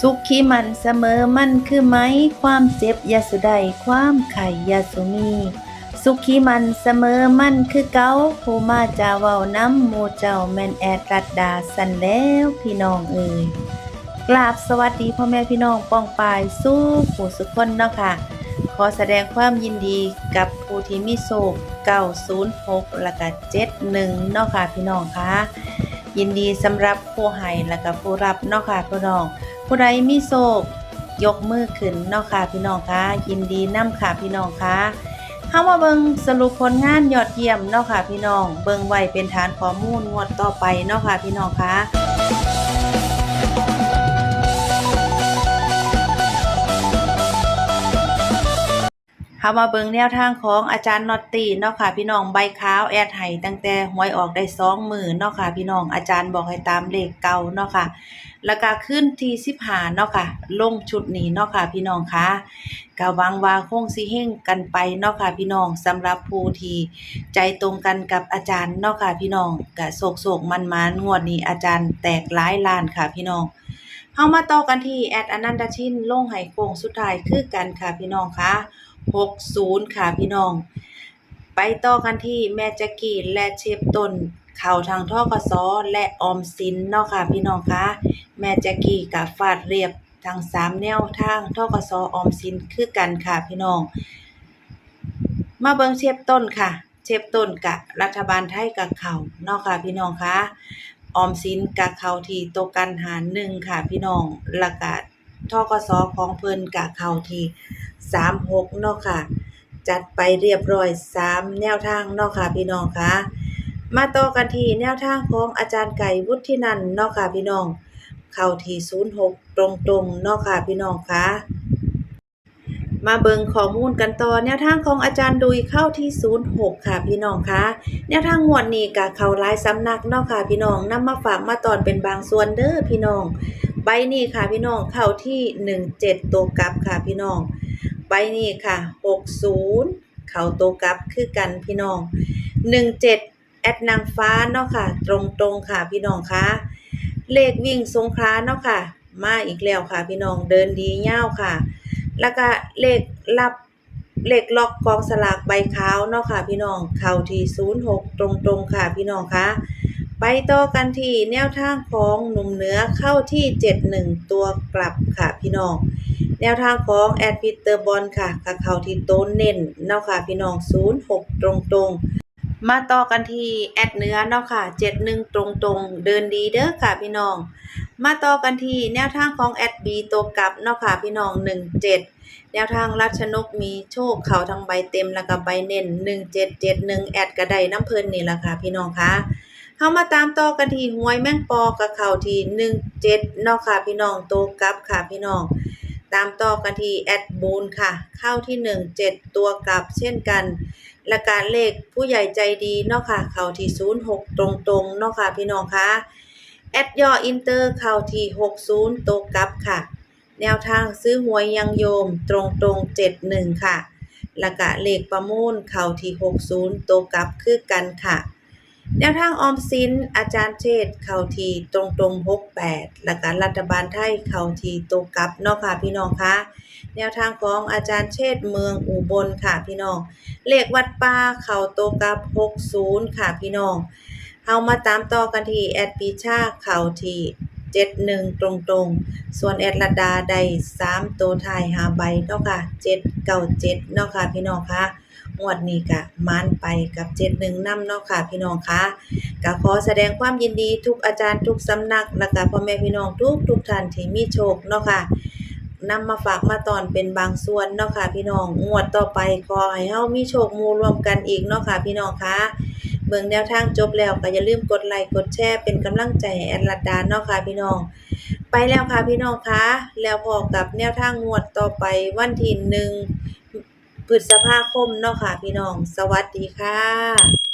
สุขีมันเสมอมันคือไหม ความเจ็บยาสุใดความไข่ยาสุมี สุขีมันเสมอมันคือเกาผู้มาจาเว้าน้ำหมู่เจ้าแมนแอดรัดดาสันแล้วพี่น้องเอ่ยกราบสวัสดีพ่อแม่พี่น้องป้องปายสู้ผู้สุขคนเนาะค่ะ ขอแสดงความยินดีกับผู้ที่มีโศก906และก็71เนาะค่ะพี่น้องค่ะยินดีสำหรับผู้ให้และก็ผู้รับเนาะค่ะพี่น้อง ผู้ใดมีโศกยกมือขึ้นเนาะค่ะพี่น้องคะยินดีนํค่ะพี่น้องคะเฮามาเบิงสรุปผลงานยอดเยี่ยมเนาะค่ะพี่น้อง เบิงไว้เป็นฐานข้อมูลงวดต่อไปเนาะค่ะพี่น้องคะ เฮามาเบิงแนวทางของอาจารย์นอตตี้เนาะค่ะพี่น้องใบขาวแอดให้ตั้งแต่หวยออกได้2มื้อเนาะค่ะพี่น้องอาจารย์บอกให้ตามเลขเก่าเนาะค่ะแล้วก็ขึ้นที่15เนาะค่ะลงชุดนี้เนาะค่ะพี่น้องคะก็หวังว่าคงสิเฮงกันไปเนาะค่ะพี่น้องสำหรับผู้ที่ใจตรงกันกับอาจารย์เนาะค่ะพี่น้องก็โศกๆมันๆงวดนี้อาจารย์แตกหลายล้านค่ะพี่น้องเฮามาต่อกันที่แอดอนันตชินลงให้โค้งสุดท้ายคือกันค่ะพี่น้องคะ 60 ค่ะพี่น้อง ไปต่อกันที่แม่แจ็กกี้และเชฟต้นเข้าทางท่อกสและออมสินเนาะค่ะพี่น้องคะแม่แจ็กกี้ก็ฟาดเรียบทั้ง3แนวทางท่อกสออมสินคือกันค่ะพี่น้อง มาเบิ่งเชฟต้นค่ะ เชฟต้นกับรัฐบาลไทยกับเขาเนาะค่ะพี่น้องคะออมสินกับเขาที่ตกกันหารหนึ่งค่ะพี่น้องล้วก็ ทกสของเพิ่นกับเขาที่36เนาะค่ะ จัดไปเรียบร้อย3แนวทางเนาะค่ะพี่น้องค่ะมาต่อกันที่แนวทางของอาจารย์ไก่วุฒินันเนาะค่ะพี่น้อง เข้าที่06ตรงๆเนาะค่ะพี่น้องค่ะมาเบิงข้อมูลกันต่อแนวทางของอาจารย์ดุยเข้าที่ 06 ค่ะพี่น้องคะแนวทางงวดนี้ก็เข้าหลายสำนักเนาะค่ะพี่น้องนำมาฝากมาตอนเป็นบางส่วนเด้อพี่น้อง ใบนี้ค่ะพี่น้องเข้าที่17ตัวกลับค่ะพี่น้อง ใบนี้ค่ะ60เข้าตัวกลับคือกันพี่น้อง17แอดนางฟ้าเนาะค่ะ ตรงๆค่ะพี่น้องคะเลขวิ่งสงขลาเนาะค่ะ มาอีกแล้วค่ะพี่น้องเดินดีเง่าวค่ะ แล้วก็เลขรับเลขล็อกกองสลากใบขาวเนาะค่ะ พี่น้องเข้าที่06 ตรงๆค่ะพี่น้องคะ ไปต่อกันที่แนวทางของหนุ่มเหนือเข้าที่ 71 ตัวกลับค่ะพี่น้อง แนวทางของแอดพิเตอร์บอลค่ะก็เข้าที่โต้นเน้นเนาะค่ะพี่น้อง 06 ตรงๆมาต่อกันที่แอดเนื้อเนาะค่ะ 71 ตรงๆเดินดีเด้อค่ะพี่น้อง มาต่อกันที่แนวทางของแอดบีตัวกลับเนาะค่ะพี่น้อง 17แนวทางรัชนกมีโชคเขาทั้งใบเต็มแล้วก็ใบเน้น1771แอดกระไดน้ำเพิ่นนี่ละค่ะพี่น้องค่ะ เฮามาตามต่อกันที่หวยแมงปอกับเขาที่17เนาะค่ะพี่น้องตัวกลับค่ะพี่น้อง ตามต่อกันที่แอดบูนค่ะ เข้าที่17ตัวกลับเช่นกันและการเลขผู้ใหญ่ใจดีเนาะค่ะ เข้าที่06ตรงๆเนาะค่ะพี่น้องค่ะแอดย่ออินเตอร์เข้าที่60ตัวกลับค่ะ แนวทางซื้อหวยยังโยมตรงตรงๆ71ค่ะแล้วก็เลขประมูลเข้าที่60ตัวกลับคือกันค่ะ แนวทางออมสินอาจารย์เชษ์เข่าทีตรงตรงหกแปดแล้วก็รัฐบาลไทยเข่าทีตัวกลับเนาะค่ะพี่น้องคะแนวทางของอาจารย์เชษ์เมืองอุบลค่ะพี่น้อง เลขวัดป้าเข่าตัวกลับ60ค่ะพี่น้องเอามาตามต่อกันที่แอดปีชาเข่าที 71ตรงๆ ส่วนแอดลัดาได้3ตัวท้าย5ใบเนาะค่ะ797เนาะค่ะพี่น้องค่ะงวดนี้ก็มานไปกับ71นำเนาะค่ะพี่น้องค่ะก็ขอแสดงความยินดีทุกอาจารย์ทุกสำนักและก็พ่อแม่พี่น้องทุกทุกท่านที่มีโชคเนาะค่ะนำมาฝากมาตอนเป็นบางส่วนเนาะค่ะพี่น้องงวดต่อไปขอให้เฮามีโชคมู่รวมกันอีกเนาะค่ะพี่น้องค่ะ เบิ่งแนวทางจบแล้วก็อย่าลืมกดไลค์กดแชร์เป็นกำลังใจแอดลัดดาเนาะค่ะพี่น้อง ไปแล้วค่ะพี่น้องคะแล้วพอกับแนวทางงวดต่อไปวันที่หนึ่งพฤษภาคมเนาะค่ะพี่น้อง สวัสดีค่ะ